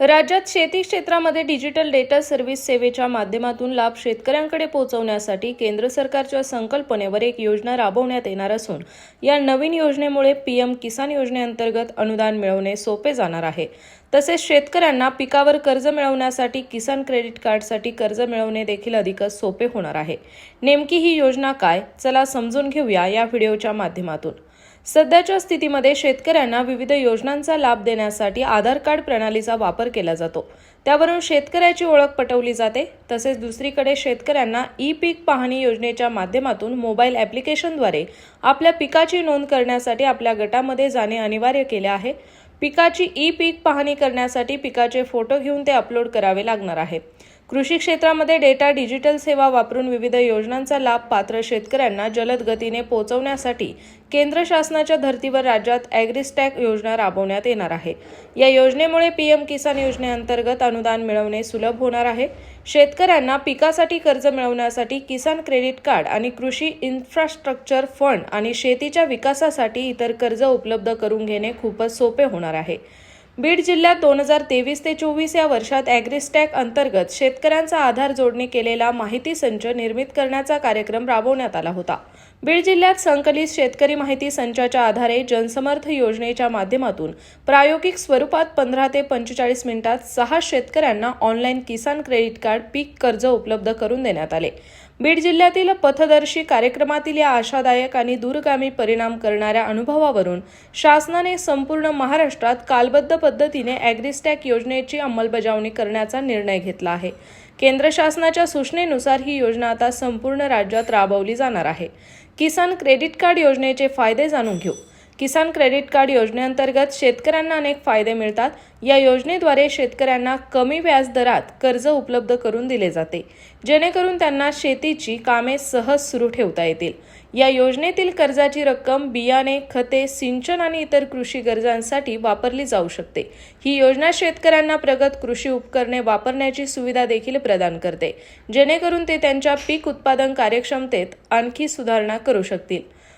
राज्यात शेती क्षेत्रामध्ये डिजिटल डेटा सर्व्हिस सेवेच्या माध्यमातून लाभ शेतकऱ्यांकडे पोहोचवण्यासाठी केंद्र सरकारच्या संकल्पनेवर एक योजना राबवण्यात येणार असून या नवीन योजनेमुळे पीएम किसान योजनेअंतर्गत अनुदान मिळवणे सोपे जाणार आहे. तसेच शेतकऱ्यांना पिकावर कर्ज मिळवण्यासाठी किसान क्रेडिट कार्डसाठी कर्ज मिळवणे देखील अधिकच सोपे होणार आहे. नेमकी ही योजना काय? चला समजून घेऊया या व्हिडिओच्या माध्यमातून. सध्याच्या स्थितीमध्ये शेतकऱ्यांना विविध योजनांचा लाभ देण्यासाठी आधार कार्ड प्रणालीचा वापर केला जातो. त्यावरून शेतकऱ्याची ओळख पटवली जाते. तसेच दुसरीकडे शेतकऱ्यांना ई पीक पाहणी योजनेच्या माध्यमातून मोबाईल ॲप्लिकेशनद्वारे आपल्या पिकाची नोंद करण्यासाठी आपल्या गटामध्ये जाणे अनिवार्य केले आहे. पिकाची ई पीक पाहणी करण्यासाठी पिकाचे फोटो घेऊन ते अपलोड करावे लागणार आहे. कृषी क्षेत्रामध्ये डेटा डिजिटल सेवा वापरून विविध योजनांचा लाभ पात्र शेतकऱ्यांना जलद गतीने पोहोचवण्यासाठी केंद्र शासनाच्या धर्तीवर राज्यात ॲग्रिस्टॅक योजना राबवण्यात येणार आहे. या योजनेमुळे पीएम किसान योजनेअंतर्गत अनुदान मिळवणे सुलभ होणार आहे. शेतकऱ्यांना पिकासाठी कर्ज मिळवण्यासाठी किसान क्रेडिट कार्ड आणि कृषी इन्फ्रास्ट्रक्चर फंड आणि शेतीच्या विकासासाठी इतर कर्ज उपलब्ध करून घेणे खूपच सोपे होणार आहे. बीड जिल्ह्यात दोन हजार तेवीस ते चोवीस या वर्षात ॲग्रिस्टॅक अंतर्गत शेतकऱ्यांचा आधार जोडणी केलेला माहिती संच निर्मित करण्याचा कार्यक्रम राबवण्यात आला होता. बीड जिल्ह्यात संकलित शेतकरी माहिती संचाच्या आधारे जनसमर्थ योजनेच्या माध्यमातून प्रायोगिक स्वरूपात पंधरा ते पंचेचाळीस मिनिटात सहा शेतकऱ्यांना ऑनलाईन किसान क्रेडिट कार्ड पीक कर्ज उपलब्ध करून देण्यात आले. बीड जिल्ह्यातील पथदर्शी कार्यक्रमातील या आशादायक आणि दूरगामी परिणाम करणाऱ्या अनुभवावरून शासनाने संपूर्ण महाराष्ट्रात कालबद्ध पद्धतीने ॲग्रिस्टॅक योजनेची अंमलबजावणी करण्याचा निर्णय घेतला आहे. केंद्र शासनाच्या सूचनेनुसार ही योजना आता संपूर्ण राज्यात राबवली जाणार आहे. किसान क्रेडिट कार्ड योजनेचे फायदे जाणून घेऊ. किसान क्रेडिट कार्ड योजनेअंतर्गत शेतकऱ्यांना अनेक फायदे मिळतात. या योजनेद्वारे शेतकऱ्यांना कमी व्याज दरात कर्ज उपलब्ध करून दिले जाते. जेणेकरून त्यांना शेतीची कामे सहज सुरू ठेवता येतील. या योजनेतील कर्जाची रक्कम बियाणे खते सिंचन आणि इतर कृषी गरजांसाठी वापरली जाऊ शकते. ही योजना शेतकऱ्यांना प्रगत कृषी उपकरणे वापरण्याची सुविधा देखील प्रदान करते जेणेकरून ते त्यांच्या पीक उत्पादन कार्यक्षमतेत आणखी सुधारणा करू शकतील.